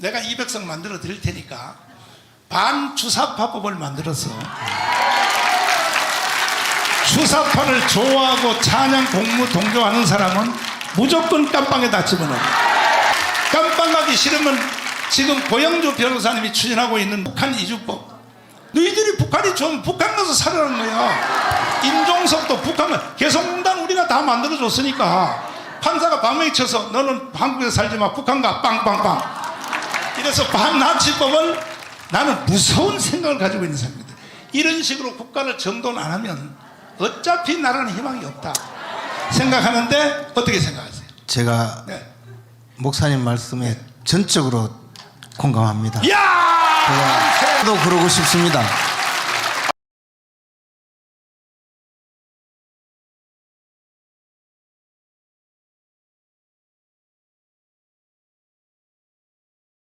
내가 200석 만들어 드릴 테니까 반주사파법을 만들어서 주사파를 좋아하고 찬양 공무 동조하는 사람은 무조건 깜빵에다 집어넣어. 깜빵 가기 싫으면 지금 고영주 변호사님이 추진하고 있는 북한 이주법. 너희들이 북한이 좀 북한 가서 살아라는 거야. 임종석도 북한 개성공단 우리가 다 만들어줬으니까 판사가 방명이 쳐서 너는 한국에서 살지 마 북한 가 빵빵빵. 이래서 반나치법을 나는 무서운 생각을 가지고 있는 사람입니다. 이런 식으로 국가를 정돈 안 하면 어차피 나라는 희망이 없다 생각하는데 어떻게 생각하세요? 제가 네. 목사님 말씀에 전적으로 공감합니다. 이야! 저도 그러고 싶습니다.